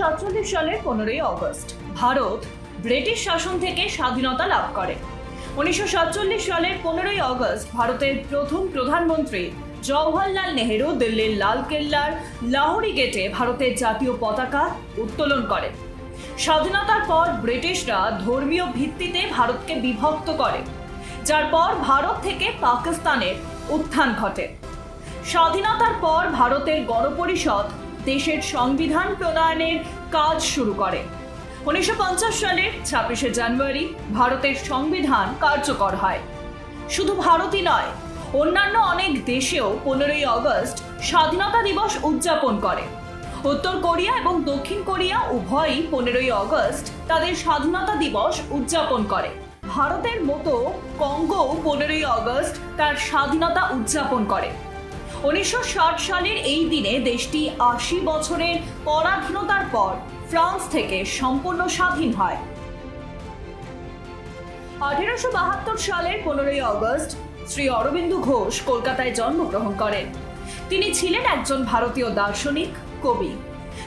সাতচল্লিশ সালের পনেরোই অগস্ট। ভারত ব্রিটিশ শাসন থেকে স্বাধীনতা লাভ করে। উনিশশো সাতচল্লিশ সালের পনেরোই অগস্ট ভারতের প্রথম প্রধানমন্ত্রী জওহরলাল নেহেরু দিল্লির লালকেল্লার লাহোরি গেটে ভারতের জাতীয় পতাকা উত্তোলন করেন। স্বাধীনতার পর ব্রিটিশরা ধর্মীয় ভিত্তিতে ভারতকে বিভক্ত করে, যার পর ভারত থেকে পাকিস্তানের উত্থান ঘটে। স্বাধীনতার পর ভারতের গণপরিষদ দেশের সংবিধান প্রণয়নের কাজ শুরু করে। উনিশশো পঞ্চাশ সালের ছাব্বিশে জানুয়ারি ভারতের সংবিধান কার্যকর হয়। শুধু ভারতই নয়, অন্যান্য অনেক দেশেও পনেরোই আগস্ট স্বাধীনতা দিবস উদযাপন করে। উত্তর কোরিয়া এবং দক্ষিণ কোরিয়া উভয়ই পনেরোই আগস্ট তাদের স্বাধীনতা দিবস উদযাপন করে। ভারতের মতো কঙ্গো পনেরোই আগস্ট তার স্বাধীনতা উদযাপন করে। উনিশশো সালের এই দিনে দেশটি আশি বছরের পরাধীনতার পর ফ্রান্স থেকে সম্পূর্ণ স্বাধীন হয়। আঠেরোশো বাহাত্তর সালের পনেরোই আগস্ট শ্রী অরবিন্দ ঘোষ কলকাতায় জন্মগ্রহণ করেন। তিনি ছিলেন একজন ভারতীয় দার্শনিক, কবি।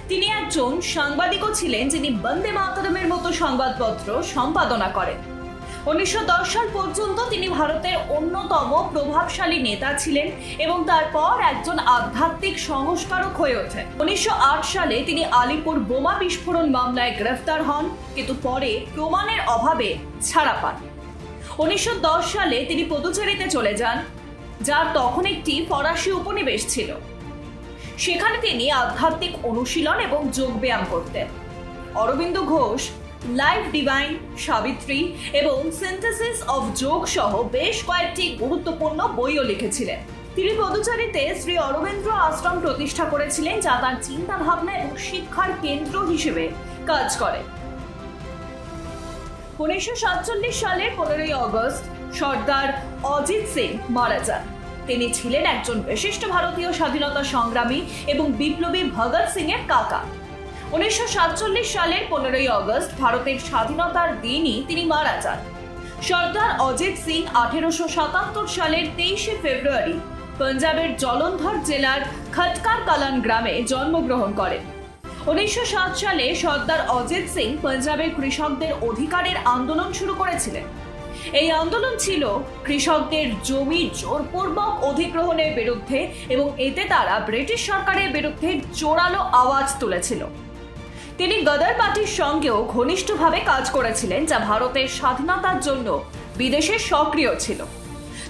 তিনি একজন সাংবাদিকও ছিলেন যিনি বন্দে মাতরমের মতো সংবাদপত্র সম্পাদনা করেন। উনিশশো দশ সাল পর্যন্ত তিনি ভারতের অন্যতম প্রভাবশালী নেতা ছিলেন এবং তারপর একজন আধ্যাত্মিক সংস্কারক হয়ে ওঠেন। উনিশশো আট সালে তিনি আলিপুর বোমা বিস্ফোরণ মামলায় গ্রেফতার হন, কিন্তু পরে প্রমাণের অভাবে ছাড়া পান। উনিশশো দশ সালে তিনি পদুচেরিতে চলে যান, যার তখন একটি ফরাসি উপনিবেশ ছিল। সেখানে তিনি আধ্যাত্মিক অনুশীলন এবং যোগব্যায়াম করতেন। অরবিন্দ ঘোষ লাইফ ডিভাইন সাবিত্রী এবং সিনথেসিস অফ যোগ সহ বেশ কয়েকটি গুরুত্বপূর্ণ বইও লিখেছিলেন। তিনি পদুচারীতে শ্রী অরবিন্দ্র আশ্রম প্রতিষ্ঠা করেছিলেন, যা তার চিন্তা ভাবনা এবং শিক্ষার কেন্দ্র হিসেবে কাজ করে। উনিশশো সাতচল্লিশ সালের পনেরোই আগস্ট সর্দার অজিত সিং মারা যান। তিনি ছিলেন একজন বিশিষ্ট ভারতীয় স্বাধীনতা সংগ্রামী এবং বিপ্লবী ভগৎ সিং এর কাকা। উনিশশো সাতচল্লিশ সালের পনেরোই আগস্ট ভারতের স্বাধীনতার দিনই তিনি মারা যান। সর্দার অজিত সিং আঠেরোশো সাতাত্তর সালের তেইশে ফেব্রুয়ারি পাঞ্জাবের জলন্ধর জেলার খটকার কালান গ্রামে জন্মগ্রহণ করেন। উনিশশো সাত সালে সর্দার অজিত সিং পাঞ্জাবের কৃষকদের অধিকারের আন্দোলন শুরু করেছিলেন। এই আন্দোলন ছিল কৃষকদের জমি জোরপূর্বক অধিগ্রহণের বিরুদ্ধে এবং এতে তারা ব্রিটিশ সরকারের বিরুদ্ধে জোরালো আওয়াজ তুলেছিল। তিনি গদার পার্টির সঙ্গেও ঘনিষ্ঠভাবে কাজ করেছিলেন, যা ভারতের স্বাধীনতার জন্য বিদেশে সক্রিয় ছিল।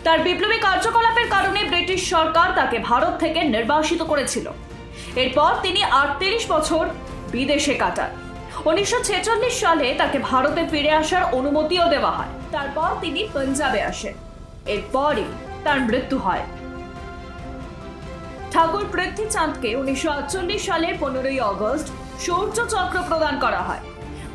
তার বিপ্লবী কার্যকলাপের কারণে ব্রিটিশ সরকার তাকে ভারত থেকে নির্বাসিত করেছিল। এরপর তিনি আটত্রিশ বছর বিদেশে কাটান। উনিশশো ছেচল্লিশ সালে তাকে ভারতে ফিরে আসার অনুমতিও দেওয়া হয়। তারপর তিনি পাঞ্জাবে আসেন। এরপরই তার মৃত্যু হয়। ঠাকুর পৃথ্বীচাঁদকে উনিশশো আটচল্লিশ সালের পনেরোই আগস্ট শৌর্য চক্র প্রদান করা হয়।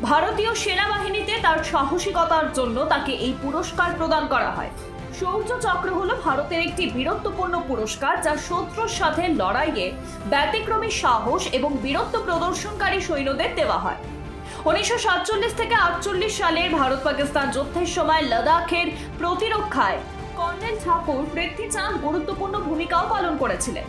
ভারতীয় সেনাবাহিনীতে তার সাহসিকতার জন্য তাকে এই পুরস্কার প্রদান করা হয়। শৌর্য চক্র হলো ভারতের একটি বীরত্বপূর্ণ পুরস্কার যা শত্রুর সাথে লড়াইয়ে ব্যতিক্রমী সাহস এবং বীরত্ব প্রদর্শনকারী সৈন্যদের দেওয়া হয়। উনিশশো সাতচল্লিশ থেকে আটচল্লিশ সালের ভারত পাকিস্তান যুদ্ধের সময় লাদাখের প্রতিরক্ষায় কর্নেল ঠাকুর পৃথ্বীচাঁদ গুরুত্বপূর্ণ ভূমিকাও পালন করেছিলেন।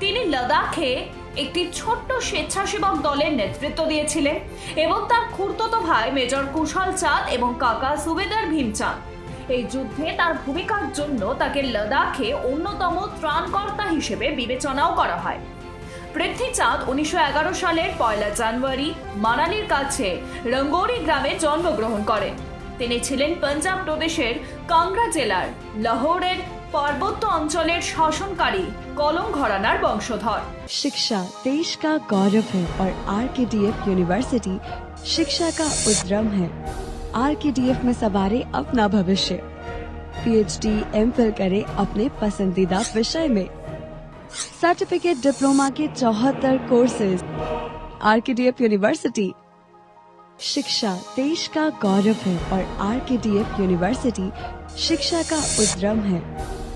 তিনি লাদাখে একটি ছোট্ট স্বেচ্ছাসেবক দলের নেতৃত্ব দিয়েছিলেন এবং তার খুড়তো ভাই মেজর কুশল চাঁদ এবং কাকা সুবেদার ভীমচাঁদ। এই যুদ্ধে তার ভূমিকার জন্য তাকে লাদাখে অন্যতম ত্রাণকর্তা হিসেবে বিবেচনাও করা হয়। পৃথ্বীচাঁদ উনিশশো এগারো সালের পয়লা জানুয়ারি মানালির কাছে রঙ্গোরি গ্রামে জন্মগ্রহণ করেন। তিনি ছিলেন পাঞ্জাব প্রদেশের কাংড়া জেলার লাহোরের पार्वत्य अंचल शासनकारी कलम घरानार वंशधर शिक्षा देश का गौरव है और are K D F university शिक्षा का उद्रम है। आर के डी एफ़ में सवारे अपना भविष्य। पीएचडी एमफिल करें अपने पसंदीदा विषय में। सर्टिफिकेट डिप्लोमा के चौहत्तर courses R K D F university शिक्षा देश का गौरव है और are K D F university शिक्षा का उद्रम है।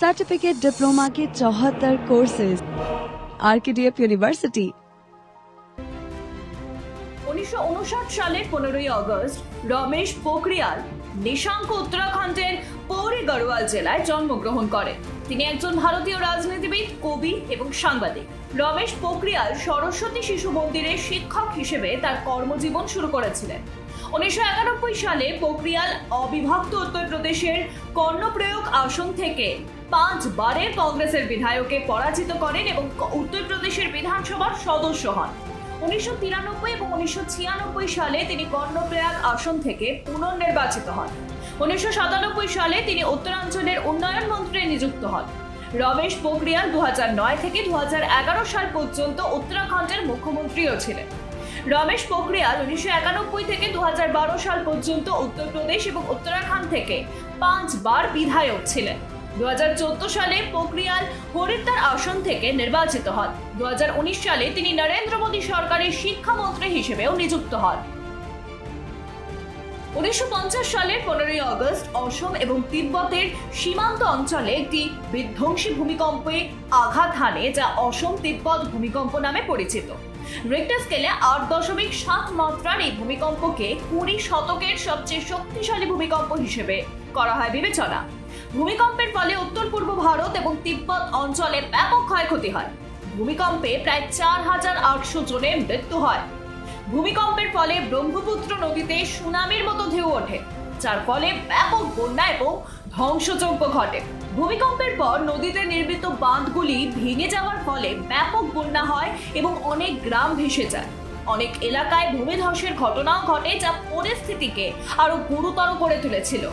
सर्टिफिकेट डिप्लोमा के चौहत्तर courses R K D F university উনিশশো সালের পনেরোই আগস্ট রমেশ পোখরিয়াল নিশাঙ্ক উত্তরাখণ্ডের পৌরি গড়ওয়াল জেলায় জন্মগ্রহণ করেন তিনি একজন ভারতীয় রাজনীতিবিদ কবি এবং সাংবাদিক রমেশ পোখরিয়াল সরস্বতী শিশু মন্দিরের শিক্ষক হিসেবে তার কর্মজীবন শুরু করেছিলেন উনিশশো একানব্বই সালে পোখরিয়াল অবিভক্ত উত্তরপ্রদেশের কর্ণপ্রয়োগ আসন থেকে পাঁচবারের কংগ্রেসের বিধায়ককে পরাজিত করেন এবং উত্তরপ্রদেশের বিধানসভার সদস্য হন। উনিশশো তিরানব্বই এবং উনিশশো ছিয়ানব্বই সালে তিনি কর্ণপ্রয়াগ আসন থেকে পুনর্নির্বাচিত হন। উনিশশো সাতানব্বই সালে তিনি উত্তরাঞ্চলের উন্নয়ন মন্ত্রী নিযুক্ত হন। রমেশ পোখরিয়াল দু নয় থেকে দু হাজার এগারো সাল পর্যন্ত উত্তরাখণ্ডের মুখ্যমন্ত্রীও ছিলেন। রমেশ পোখরিয়াল উনিশশো একানব্বই থেকে দু হাজার বারো সাল পর্যন্ত উত্তরপ্রদেশ এবং উত্তরাখণ্ড থেকে পাঁচবার বিধায়ক ছিলেন। দু হাজার চোদ্দ সালে পোখরিয়াল হরিদ্বার আসন থেকে নির্বাচিত হন। দুহাজার উনিশ সালে তিনি নরেন্দ্র মোদী সরকারের শিক্ষামন্ত্রী হিসেবেও নিযুক্ত হন। উনিশশো পঞ্চাশ সালের পনেরোই আগস্ট অসম এবং তিব্বতের সীমান্ত অঞ্চলে একটি বিধ্বংসী ভূমিকম্পে আঘাত হানে, যা অসম তিব্বত ভূমিকম্প নামে পরিচিত। রিক্টার স্কেলে আট দশমিক সাত মাত্রার এই ভূমিকম্পকে কুড়ি শতকের সবচেয়ে শক্তিশালী ভূমিকম্প হিসেবে করা হয় বিবেচনা। ভূমিকম্পের ফলে উত্তর পূর্ব ভারত এবং তিব্বত অঞ্চলে ব্যাপক ক্ষয়ক্ষতি হয়। ভূমিকম্পে প্রায় চার হাজার আটশো জনের মৃত্যু হয়। ভূমিকম্পের ফলে ব্রহ্মপুত্র নদীতে সুনামির মতো ঢেউ ওঠে। যার ফলে ব্যাপক বন্যা এবং ধ্বংসযজ্ঞ ঘটে। ভূমিকম্পের পর নদীতে নির্মিত বাঁধগুলি ভেঙে যাওয়ার ফলে ব্যাপক বন্যা হয় এবং অনেক গ্রাম ভেসে যায়। অনেক এলাকায় ভূমিধসের ঘটনাও ঘটে যা পরিস্থিতিকে আরও গুরুতর করে তুলেছিল।